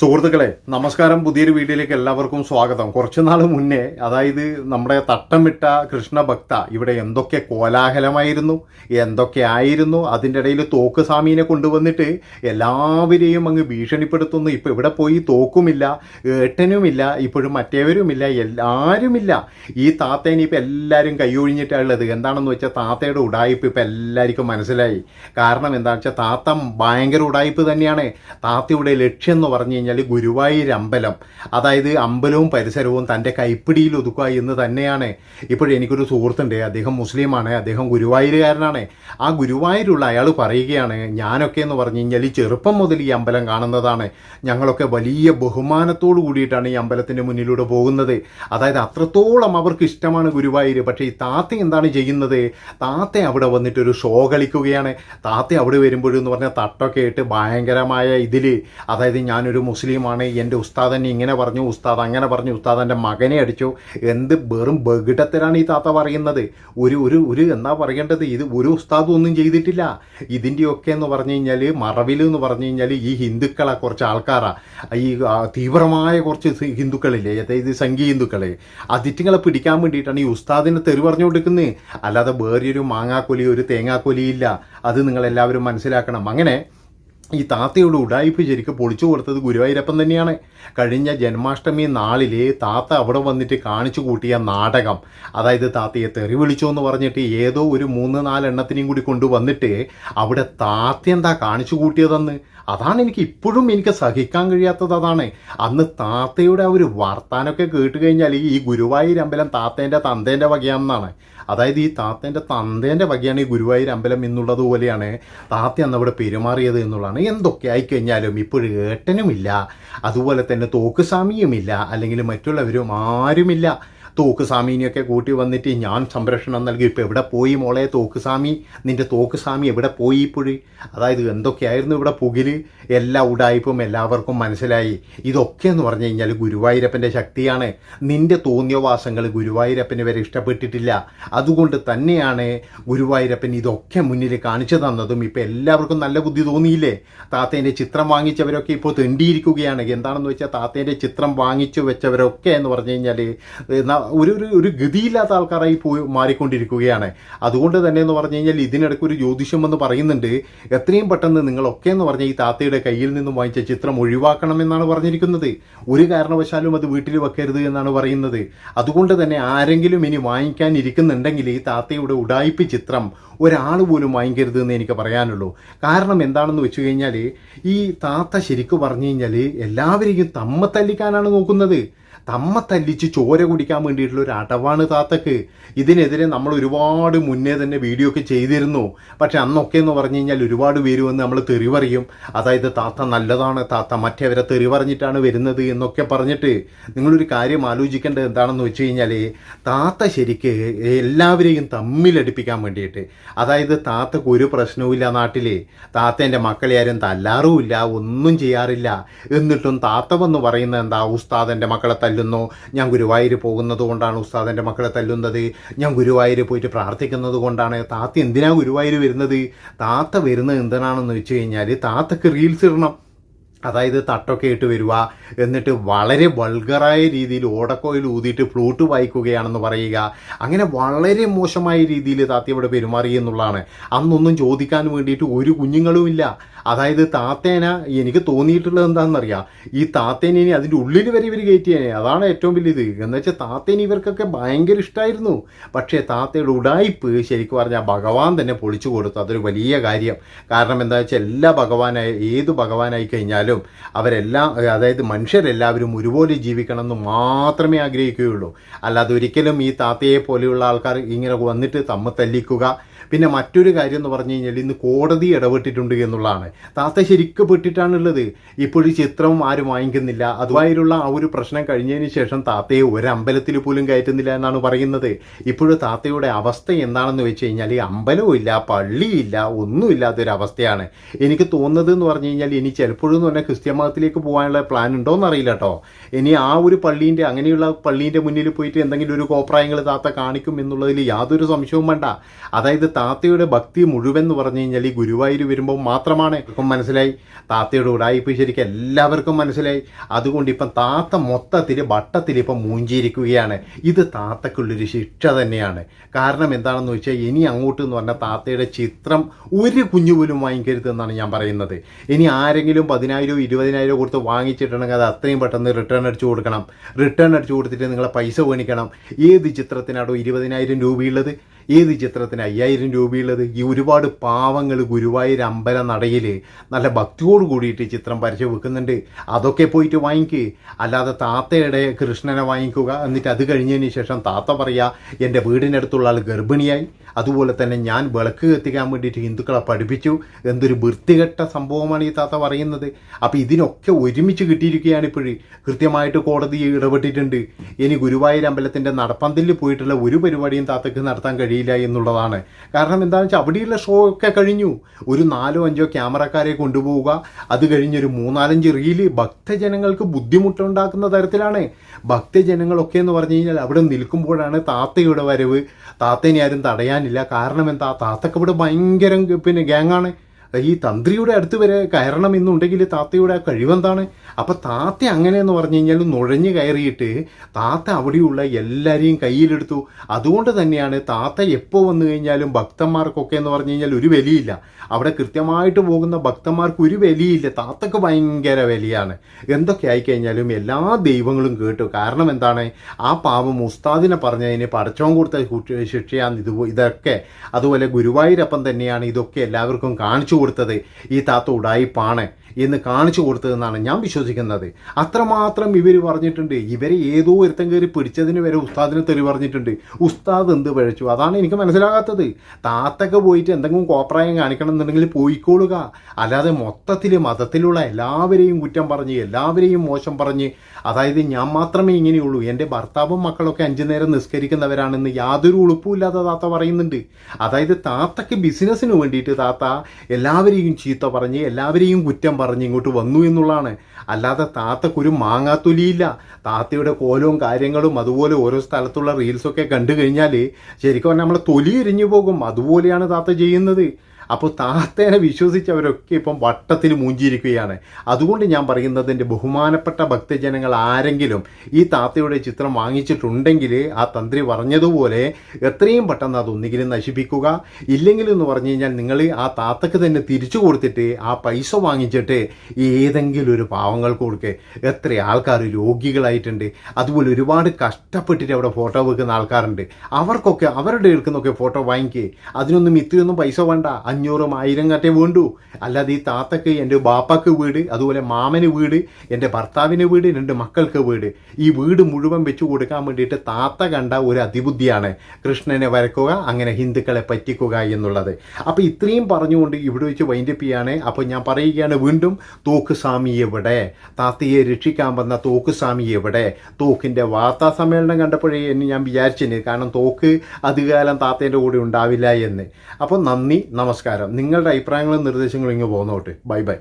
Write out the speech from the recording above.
സുഹൃത്തുക്കളെ നമസ്കാരം. പുതിയൊരു വീഡിയോയിലേക്ക് എല്ലാവർക്കും സ്വാഗതം. കുറച്ചു നാൾ മുന്നേ അതായത് നമ്മുടെ തട്ടമിട്ട കൃഷ്ണഭക്ത ഇവിടെ എന്തൊക്കെ കോലാഹലമായിരുന്നു എന്തൊക്കെ ആയിരുന്നു അതിന്റെ ഇടയിൽ തോക്ക് സ്വാമീനെ കൊണ്ടുവന്നിട്ട് എല്ലാവരെയും അങ്ങ് ഭീഷണിപ്പെടുത്തുന്നു. ഇപ്പം ഇവിടെ പോയി തോക്കുമില്ല ഏട്ടനുമില്ല ഇപ്പോഴും മറ്റേവരുമില്ല എല്ലാവരുമില്ല ഈ താത്തേനെ ഇപ്പം എല്ലാവരും കൈയൊഴിഞ്ഞിട്ടുള്ളത് എന്താണെന്ന് വെച്ചാൽ താത്തയുടെ ഉടായ്പ് ഇപ്പം എല്ലാവർക്കും മനസ്സിലായി. കാരണം എന്താണെന്ന് വെച്ചാൽ താത്ത ഭയങ്കര ഉടായ്പ് തന്നെയാണ്. താത്തയുടെ ലക്ഷ്യം എന്ന് പറഞ്ഞു കഴിഞ്ഞാൽ ഗുരുവായൂർ അമ്പലം. അതായത് അമ്പലവും പരിസരവും തന്റെ കൈപ്പിടിയിൽ ഒതുക്കുക എന്ന് തന്നെയാണ് ഇപ്പോഴും എനിക്കൊരു സുഹൃത്തുണ്ട്. അദ്ദേഹം മുസ്ലിമാണ്. അദ്ദേഹം ഗുരുവായൂരുകാരനാണ്. ആ ഗുരുവായൂരുള്ള അയാൾ പറയുകയാണ് ഞാനൊക്കെ എന്ന് പറഞ്ഞു കഴിഞ്ഞാൽ ചെറുപ്പം മുതൽ ഈ അമ്പലം കാണുന്നതാണ്. ഞങ്ങളൊക്കെ വലിയ ബഹുമാനത്തോടു കൂടിയിട്ടാണ് ഈ അമ്പലത്തിന്റെ മുന്നിലൂടെ പോകുന്നത്. അതായത് അത്രത്തോളം അവർക്ക് ഇഷ്ടമാണ് ഗുരുവായൂർ പക്ഷേ ഈ താത്ത എന്താണ് ചെയ്യുന്നത്? താത്ത അവിടെ വന്നിട്ടൊരു ഷോ കളിക്കുകയാണ്. താത്ത അവിടെ വരുമ്പോഴെന്ന് പറഞ്ഞാൽ തട്ടൊക്കെ ഇട്ട് ഭയങ്കരമായ ഇതിൽ അതായത് ഞാനൊരു മുസ്ലിമാണ് എന്റെ ഉസ്താദ് എന്നെ ഇങ്ങനെ പറഞ്ഞു ഉസ്താദ് അങ്ങനെ പറഞ്ഞു ഉസ്താദ് എന്റെ മകനെ അടിച്ചു. എന്ത് വെറും ബഹിടത്തിലാണ് ഈ താത്ത പറയുന്നത്? ഒരു ഒരു ഒരു എന്താ പറയേണ്ടത്? ഇത് ഒരു ഉസ്താദും ഒന്നും ചെയ്തിട്ടില്ല. ഇതിന്റെയൊക്കെ എന്ന് പറഞ്ഞു കഴിഞ്ഞാൽ മറവിൽ എന്ന് പറഞ്ഞു കഴിഞ്ഞാൽ ഈ ഹിന്ദുക്കളെ കുറച്ച് ആൾക്കാരാണ് ഈ തീവ്രമായ കുറച്ച് ഹിന്ദുക്കളില്ലേ? അതായത് സംഘീയ ഹിന്ദുക്കളെ. അതിറ്റുങ്ങളെ പിടിക്കാൻ വേണ്ടിയിട്ടാണ് ഈ ഉസ്താദിനെ തെറി പറഞ്ഞു കൊടുക്കുന്നത് അല്ലാതെ വേറൊരു മാങ്ങാക്കൊലി ഒരു തേങ്ങാക്കൊലിയില്ല അത് നിങ്ങളെല്ലാവരും മനസ്സിലാക്കണം. അങ്ങനെ ഈ താത്തയുടെ ഉടായ്പ ശരിക്കും പൊളിച്ചു കൊടുത്തത് ഗുരുവായൂരപ്പൻ തന്നെയാണ്. കഴിഞ്ഞ ജന്മാഷ്ടമി നാളിൽ താത്ത അവിടെ വന്നിട്ട് കാണിച്ചു കൂട്ടിയ നാടകം. അതായത് താത്തയെ തെറി വിളിച്ചു എന്ന് പറഞ്ഞിട്ട് ഏതോ ഒരു മൂന്ന് നാലെണ്ണത്തിനെയും കൂടി കൊണ്ടുവന്നിട്ട് അവിടെ താത്ത എന്താ കാണിച്ചു കൂട്ടിയതെന്ന്? അതാണ് എനിക്ക് ഇപ്പോഴും എനിക്ക് സഹിക്കാൻ കഴിയാത്തത് അതാണ്. അന്ന് താത്തയുടെ ഒരു വർത്താനമൊക്കെ കേട്ട് കഴിഞ്ഞാൽ ഈ ഗുരുവായൂർ അമ്പലം താത്തേന്റെ തന്തേന്റെ വകയാണെന്നാണ്. അതായത് ഈ താത്തേന്റെ തന്തേന്റെ വകയാണ് ഈ ഗുരുവായൂർ അമ്പലം എന്നുള്ളത് പോലെയാണ് താത്ത അന്ന് അവിടെ പെരുമാറിയത് എന്നുള്ളതാണ്. എന്തൊക്കെ ആയിക്കഴിഞ്ഞാലും ഇപ്പോഴും ഏട്ടനുമില്ല അതുപോലെ തന്നെ തോക്കുസ്വാമിയുമില്ല അല്ലെങ്കിൽ മറ്റുള്ളവരും ആരുമില്ല. തോക്ക് സ്വാമീനെയൊക്കെ കൂട്ടി വന്നിട്ട് ഞാൻ സംരക്ഷണം നൽകി. ഇപ്പോൾ എവിടെ പോയി മോളെ തോക്ക് സ്വാമി നിന്റെ തോക്ക് സ്വാമി എവിടെ പോയി ഇപ്പോഴും? അതായത് എന്തൊക്കെയായിരുന്നു ഇവിടെ പുകിൽ? എല്ലാ ഉടായ്പും എല്ലാവർക്കും മനസ്സിലായി. ഇതൊക്കെ എന്ന് പറഞ്ഞു കഴിഞ്ഞാൽ ഗുരുവായൂരപ്പന്റെ ശക്തിയാണ്. നിന്റെ തോന്നിയവാസങ്ങൾ ഗുരുവായൂരപ്പന് വരെ ഇഷ്ടപ്പെട്ടിട്ടില്ല. അതുകൊണ്ട് തന്നെയാണ് ഗുരുവായൂരപ്പൻ ഇതൊക്കെ മുന്നിൽ കാണിച്ചു തന്നതും ഇപ്പോൾ എല്ലാവർക്കും നല്ല ബുദ്ധി തോന്നിയില്ലേ? താത്തേന്റെ ചിത്രം വാങ്ങിച്ചവരൊക്കെ ഇപ്പോൾ തെണ്ടിയിരിക്കുകയാണ്. എന്താണെന്ന് വെച്ചാൽ താത്തേന്റെ ചിത്രം വാങ്ങിച്ചു വെച്ചവരൊക്കെ എന്ന് പറഞ്ഞു കഴിഞ്ഞാൽ ഒരു ഒരു ഒരു ഗതിയില്ലാത്ത ആൾക്കാരായി പോയി മാറിക്കൊണ്ടിരിക്കുകയാണ്. അതുകൊണ്ട് തന്നെ എന്ന് പറഞ്ഞു കഴിഞ്ഞാൽ ഇതിനിടയ്ക്ക് ഒരു ജ്യോതിഷം എന്ന് പറയുന്നുണ്ട് എത്രയും പെട്ടെന്ന് നിങ്ങളൊക്കെ എന്ന് പറഞ്ഞ ഈ താത്തയുടെ കയ്യിൽ നിന്നും വാങ്ങിച്ച ചിത്രം ഒഴിവാക്കണമെന്നാണ് പറഞ്ഞിരിക്കുന്നത്. ഒരു കാരണവശാലും അത് വീട്ടിൽ വെക്കരുത് എന്നാണ് പറയുന്നത്. അതുകൊണ്ട് തന്നെ ആരെങ്കിലും ഇനി വാങ്ങിക്കാൻ ഇരിക്കുന്നുണ്ടെങ്കിൽ ഈ താത്തയുടെ ഉടായ്പ ചിത്രം ഒരാൾ പോലും വാങ്ങിക്കരുത് എന്ന് എനിക്ക് പറയാനുള്ളൂ. കാരണം എന്താണെന്ന് വെച്ച് കഴിഞ്ഞാൽ ഈ താത്ത ശരിക്കും പറഞ്ഞു കഴിഞ്ഞാൽ എല്ലാവരെയും തമ്മ തല്ലിക്കാനാണ് നോക്കുന്നത്. തമ്മ തല്ലിച്ച് ചോര കുടിക്കാൻ വേണ്ടിയിട്ടുള്ള ഒരു അടവാണ് താത്തക്ക്. ഇതിനെതിരെ നമ്മൾ ഒരുപാട് മുന്നേ തന്നെ വീഡിയോ ഒക്കെ ചെയ്തിരുന്നു. പക്ഷെ അന്നൊക്കെ എന്ന് പറഞ്ഞു കഴിഞ്ഞാൽ ഒരുപാട് പേര് വന്ന് നമ്മൾ തെറി പറയും. അതായത് താത്ത നല്ലതാണ് താത്ത മറ്റേവരെ തെറി പറഞ്ഞിട്ടാണ് വരുന്നത് എന്നൊക്കെ പറഞ്ഞിട്ട് നിങ്ങളൊരു കാര്യം ആലോചിക്കേണ്ടത് എന്താണെന്ന് വെച്ച് കഴിഞ്ഞാൽ താത്ത ശരിക്ക് എല്ലാവരെയും തമ്മിലടിപ്പിക്കാൻ വേണ്ടിയിട്ട്. അതായത് താത്തക്ക് ഒരു പ്രശ്നവുമില്ല നാട്ടിൽ താത്തേന്റെ മക്കളെ ആരും തല്ലാറുമില്ല ഒന്നും ചെയ്യാറില്ല. എന്നിട്ടും താത്തവെന്ന് പറയുന്നത് എന്താ ഉസ്താദ് എന്റെ മക്കളെ തല്ലുന്നു. ഞാൻ ഗുരുവായൂർ പോകുന്നത് കൊണ്ടാണ് ഉസ്താദ് എന്റെ മക്കളെ തല്ലുന്നത്. ഞാൻ ഗുരുവായൂർ പോയിട്ട് പ്രാർത്ഥിക്കുന്നത് കൊണ്ടാണ്. താത്ത എന്തിനാണ് ഗുരുവായൂർ വരുന്നത്? താത്ത വരുന്നത് എന്തിനാണെന്ന് വെച്ച് കഴിഞ്ഞാൽ താത്തക്ക് റീൽസ് ഇടണം. അതായത് തട്ടൊക്കെ ഇട്ട് വരിക എന്നിട്ട് വളരെ വൾഗറായ രീതിയിൽ ഓടക്കോയിൽ ഊതിയിട്ട് ഫ്ലൂട്ട് വായിക്കുകയാണെന്ന് പറയുക. അങ്ങനെ വളരെ മോശമായ രീതിയിൽ താത്ത ഇവിടെ പെരുമാറി എന്നുള്ളതാണ്. അന്നൊന്നും ചോദിക്കാൻ വേണ്ടിയിട്ട് ഒരു കുഞ്ഞുങ്ങളുമില്ല അതായത് താത്തേന എനിക്ക് തോന്നിയിട്ടുള്ളത് എന്താണെന്നറിയാം ഈ താത്തേനെ ഇനി അതിന്റെ ഉള്ളിൽ വരെ ഇവർ കയറ്റിയേനെ. അതാണ് ഏറ്റവും വലിയത് എന്ന് വെച്ചാൽ താത്തേനെ ഇവർക്കൊക്കെ ഭയങ്കര ഇഷ്ടമായിരുന്നു പക്ഷേ താത്തയുടെ ഉടായ്പ് ശരിക്കും പറഞ്ഞാൽ ഭഗവാൻ തന്നെ പൊളിച്ചു കൊടുത്തു അതൊരു വലിയ കാര്യം. കാരണം എന്താ വെച്ചാൽ എല്ലാ ഭഗവാനായി ഏത് ഭഗവാനായി കഴിഞ്ഞാലും അവരെല്ലാം അതായത് മനുഷ്യരെല്ലാവരും ഒരുപോലെ ജീവിക്കണം എന്ന് മാത്രമേ ആഗ്രഹിക്കുകയുള്ളൂ. അല്ലാതെ ഒരിക്കലും ഈ താത്തയെ പോലെയുള്ള ആൾക്കാർ ഇങ്ങനെ വന്നിട്ട് തമ്മ തല്ലിക്കുക പിന്നെ മറ്റൊരു കാര്യം എന്ന് പറഞ്ഞു കഴിഞ്ഞാൽ ഇന്ന് കോടതി ഇടപെട്ടിട്ടുണ്ട് എന്നുള്ളതാണ്. താത്ത ശരിക്കും പെട്ടിട്ടാണുള്ളത്. ഇപ്പോഴും ചിത്രം ആരും വാങ്ങിക്കുന്നില്ല. അതുമായിട്ടുള്ള ആ ഒരു പ്രശ്നം കഴിഞ്ഞതിന് ശേഷം താത്തയെ ഒരു അമ്പലത്തിൽ പോലും കയറ്റുന്നില്ല എന്നാണ് പറയുന്നത്. ഇപ്പോഴും താത്തയുടെ അവസ്ഥ എന്താണെന്ന് വെച്ച് കഴിഞ്ഞാൽ ഈ അമ്പലവും ഇല്ല പള്ളിയില്ല ഒന്നുമില്ലാത്തൊരവസ്ഥയാണ് എനിക്ക് തോന്നുന്നത് എന്ന് പറഞ്ഞു കഴിഞ്ഞാൽ ഇനി ചിലപ്പോഴും എന്ന് പറഞ്ഞാൽ ക്രിസ്ത്യൻ മതത്തിലേക്ക് പോകാനുള്ള പ്ലാൻ ഉണ്ടോയെന്ന് അറിയില്ല കേട്ടോ ഇനി ആ ഒരു പള്ളീന്റെ അങ്ങനെയുള്ള പള്ളീന്റെ മുന്നിൽ പോയിട്ട് എന്തെങ്കിലും ഒരു കോപ്രായങ്ങൾ താത്ത കാണിക്കും എന്നുള്ളതിൽ യാതൊരു സംശയവും വേണ്ട. അതായത് താത്തയുടെ ഭക്തി മുഴുവൻ എന്ന് പറഞ്ഞു കഴിഞ്ഞാൽ ഈ ഗുരുവായൂർ വരുമ്പോൾ മാത്രമാണ് ഇപ്പം മനസ്സിലായി. താത്തയുടെ ഉടായിപ്പ് ശരിക്കും എല്ലാവർക്കും മനസ്സിലായി. അതുകൊണ്ട് ഇപ്പം താത്ത മൊത്തത്തിൽ വട്ടത്തിൽ ഇപ്പം മൂഞ്ചിയിരിക്കുകയാണ്. ഇത് താത്തക്കുള്ളൊരു ശിക്ഷ തന്നെയാണ്. കാരണം എന്താണെന്ന് വെച്ചാൽ ഇനി അങ്ങോട്ട് എന്ന് പറഞ്ഞാൽ താത്തയുടെ ചിത്രം ഒരു കുഞ്ഞു പോലും വാങ്ങിക്കരുത് എന്നാണ് ഞാൻ പറയുന്നത്. ഇനി ആരെങ്കിലും പതിനായിരോ ഇരുപതിനായിരോ കൊടുത്ത് വാങ്ങിച്ചിട്ടുണ്ടെങ്കിൽ അത് അത്രയും പെട്ടെന്ന് റിട്ടേൺ അടിച്ചു കൊടുക്കണം. റിട്ടേൺ അടിച്ചു കൊടുത്തിട്ട് നിങ്ങളെ പൈസ മേടിക്കണം ഏത് ചിത്രത്തിനാണോ ഇരുപതിനായിരം രൂപയുള്ളത്? ഏത് ചിത്രത്തിന് അയ്യായിരം രൂപയുള്ളത്? ഈ ഒരുപാട് പാവങ്ങൾ ഗുരുവായൂർ അമ്പല നടയിൽ നല്ല ഭക്തിയോട് കൂടിയിട്ട് ചിത്രം വരച്ച് വെക്കുന്നുണ്ട് അതൊക്കെ പോയിട്ട് വാങ്ങിക്ക്. അല്ലാതെ താത്തയുടെ കൃഷ്ണനെ വാങ്ങിക്കുക എന്നിട്ട് അത് കഴിഞ്ഞതിന് ശേഷം താത്ത പറയുക എന്റെ വീടിനടുത്തുള്ള ആൾ ഗർഭിണിയായി. അതുപോലെ തന്നെ ഞാൻ വിളക്ക് കത്തിക്കാൻ വേണ്ടിയിട്ട് ഹിന്ദുക്കളെ പഠിപ്പിച്ചു. എന്തൊരു വൃത്തികെട്ട സംഭവമാണ് ഈ താത്ത പറയുന്നത്. അപ്പോൾ ഇതിനൊക്കെ ഒരുമിച്ച് കിട്ടിയിരിക്കുകയാണ് ഇപ്പോഴും. കൃത്യമായിട്ട് കോടതി ഇടപെട്ടിട്ടുണ്ട്. ഇനി ഗുരുവായൂർ അമ്പലത്തിന്റെ നടപ്പന്തലിൽ പോയിട്ടുള്ള ഒരു പരിപാടിയും താത്തക്ക് നടത്താൻ കഴിയില്ല എന്നുള്ളതാണ്. കാരണം എന്താണെന്ന് വെച്ചാൽ അവിടെയുള്ള ഷോ ഒക്കെ കഴിഞ്ഞു. ഒരു നാലോ അഞ്ചോ ക്യാമറക്കാരെ കൊണ്ടുപോവുക അത് കഴിഞ്ഞൊരു മൂന്നാലഞ്ച് റീൽ ഭക്തജനങ്ങൾക്ക് ബുദ്ധിമുട്ടുണ്ടാക്കുന്ന തരത്തിലാണ്. ഭക്തജനങ്ങളൊക്കെ എന്ന് പറഞ്ഞു കഴിഞ്ഞാൽ അവിടെ നിൽക്കുമ്പോഴാണ് താത്തയുടെ വരവ്. താത്തേനെ ആരും തടയാനില്ല. കാരണം എന്താ? താത്തക്ക് ഇവിടെ ഭയങ്കര പിന്നെ ഗ്യാങ്ങാണ് ഈ തന്ത്രിയുടെ അടുത്ത് വരെ കയറണം എന്നുണ്ടെങ്കിൽ താത്തയുടെ കഴിവെന്താണ്? അപ്പം താത്ത അങ്ങനെയെന്ന് പറഞ്ഞു കഴിഞ്ഞാൽ നുഴഞ്ഞു കയറിയിട്ട് താത്ത അവിടെയുള്ള എല്ലാവരെയും കയ്യിലെടുത്തു. അതുകൊണ്ട് തന്നെയാണ് താത്ത എപ്പോൾ വന്നു കഴിഞ്ഞാലും ഭക്തന്മാർക്കൊക്കെ എന്ന് പറഞ്ഞു കഴിഞ്ഞാൽ ഒരു വിലയില്ല. അവിടെ കൃത്യമായിട്ട് പോകുന്ന ഭക്തന്മാർക്ക് ഒരു വിലയില്ല. താത്തക്ക് ഭയങ്കര വിലയാണ്. എന്തൊക്കെ ആയിക്കഴിഞ്ഞാലും എല്ലാ ദൈവങ്ങളും കേട്ടു. കാരണം എന്താണ്? ആ പാവം ഉസ്താദിനെ പറഞ്ഞതിന് പടച്ചോൻ കൊടുത്ത ശിക്ഷയാണ് ഇത് ഇതൊക്കെ. അതുപോലെ ഗുരുവായൂരപ്പം തന്നെയാണ് ഇതൊക്കെ എല്ലാവർക്കും കാണിച്ചു കൊടുത്തത് ഈ താത്ത ഉടായിപ്പാണ് എന്ന് കാണിച്ചു കൊടുത്തതെന്നാണ് ഞാൻ വിശ്വസിക്കുന്നത്. അത്രമാത്രം ഇവർ പറഞ്ഞിട്ടുണ്ട്. ഇവരെ ഏതോ ഒരുത്തം കയറി പിടിച്ചതിന് വരെ ഉസ്താദിന് തെറി പറഞ്ഞിട്ടുണ്ട്. ഉസ്താദ് എന്ത് പഴച്ചു? അതാണ് എനിക്ക് മനസ്സിലാകാത്തത്. താത്തൊക്കെ പോയിട്ട് എന്തെങ്കിലും കോപ്രായം കാണിക്കണം എന്നുണ്ടെങ്കിൽ പോയിക്കോളുക. അല്ലാതെ മൊത്തത്തിൽ മതത്തിലുള്ള എല്ലാവരെയും കുറ്റം പറഞ്ഞ് എല്ലാവരെയും മോശം പറഞ്ഞ് അതായത് ഞാൻ മാത്രമേ ഇങ്ങനെയുള്ളൂ. എന്റെ ഭർത്താവും മക്കളൊക്കെ അഞ്ചു നേരം നിസ്കരിക്കുന്നവരാണെന്ന് യാതൊരു ഉളുപ്പുമില്ലാത്ത താത്ത പറയുന്നുണ്ട്. അതായത് താത്തയ്ക്ക് ബിസിനസ്സിന് വേണ്ടിയിട്ട് താത്ത എല്ലാവരെയും ചീത്ത പറഞ്ഞ് എല്ലാവരെയും കുറ്റം പറഞ്ഞ് ഇങ്ങോട്ട് വന്നു എന്നുള്ളതാണ്. അല്ലാതെ താത്തക്കൊരു മാങ്ങാത്തൊലിയില്ല. താത്തയുടെ കോലവും കാര്യങ്ങളും അതുപോലെ ഓരോ സ്ഥലത്തുള്ള റീൽസൊക്കെ കണ്ടു കഴിഞ്ഞാൽ ശരിക്കും പറഞ്ഞാൽ നമ്മളെ തൊലി എരിഞ്ഞു പോകും. അതുപോലെയാണ് താത്ത ചെയ്യുന്നത്. അപ്പോൾ താത്തേനെ വിശ്വസിച്ചവരൊക്കെ ഇപ്പം വട്ടത്തിൽ മൂഞ്ചിയിരിക്കുകയാണ്. അതുകൊണ്ട് ഞാൻ പറയുന്നത് എന്റെ ബഹുമാനപ്പെട്ട ഭക്തജനങ്ങൾ ആരെങ്കിലും ഈ താത്തയുടെ ചിത്രം വാങ്ങിച്ചിട്ടുണ്ടെങ്കിൽ ആ തന്ത്രി പറഞ്ഞതുപോലെ എത്രയും പെട്ടെന്ന് അതൊന്നുകിലും നശിപ്പിക്കുക ഇല്ലെങ്കിൽ എന്ന് പറഞ്ഞു കഴിഞ്ഞാൽ നിങ്ങൾ ആ താത്തക്ക് തന്നെ തിരിച്ചു കൊടുത്തിട്ട് ആ പൈസ വാങ്ങിച്ചിട്ട് ഏതെങ്കിലും ഒരു പാവങ്ങൾക്ക് കൊടുക്കുക എത്ര ആൾക്കാർ രോഗികളായിട്ടുണ്ട്. അതുപോലെ ഒരുപാട് കഷ്ടപ്പെട്ടിട്ട് അവിടെ ഫോട്ടോ വെക്കുന്ന ആൾക്കാരുണ്ട്. അവർക്കൊക്കെ അവരുടെ എടുക്കുന്നൊക്കെ ഫോട്ടോ വാങ്ങിക്കുക അതിനൊന്നും ഇത്രയൊന്നും പൈസ വേണ്ട. അഞ്ഞൂറും ആയിരം കറ്റേ വേണ്ടു. അല്ലാതെ ഈ താത്തക്ക് എന്റെ ബാപ്പാക്ക് വീട് അതുപോലെ മാമന് വീട് എന്റെ ഭർത്താവിന് വീട് രണ്ട് മക്കൾക്ക് വീട്. ഈ വീട് മുഴുവൻ വെച്ചു കൊടുക്കാൻ വേണ്ടിയിട്ട് താത്ത കണ്ട ഒരു അതിബുദ്ധിയാണ് കൃഷ്ണനെ വരക്കുക അങ്ങനെ ഹിന്ദുക്കളെ പറ്റിക്കുക എന്നുള്ളത്. അപ്പോൾ ഇത്രയും പറഞ്ഞുകൊണ്ട് ഇവിടെ വെച്ച് വൈൻഡപ്പ് ചെയ്യാണ്. അപ്പോൾ ഞാൻ പറയുകയാണ് വീണ്ടും തോക്കുസ്വാമി എവിടെ? താത്തയെ രക്ഷിക്കാൻ വന്ന തോക്കുസ്വാമി എവിടെ? തോക്കിന്റെ വാർത്താ സമ്മേളനം കണ്ടപ്പോഴേ എന്ന് ഞാൻ വിചാരിച്ചിന്. കാരണം തോക്ക് അധികകാലം താത്തേന്റെ കൂടെ ഉണ്ടാവില്ല എന്ന്. അപ്പോൾ നന്ദി നമസ്കാരം. നിങ്ങളുടെ അഭിപ്രായങ്ങളും നിർദ്ദേശങ്ങളും ഇങ്ങ് പോകുന്നോട്ടെ ബൈ ബൈ.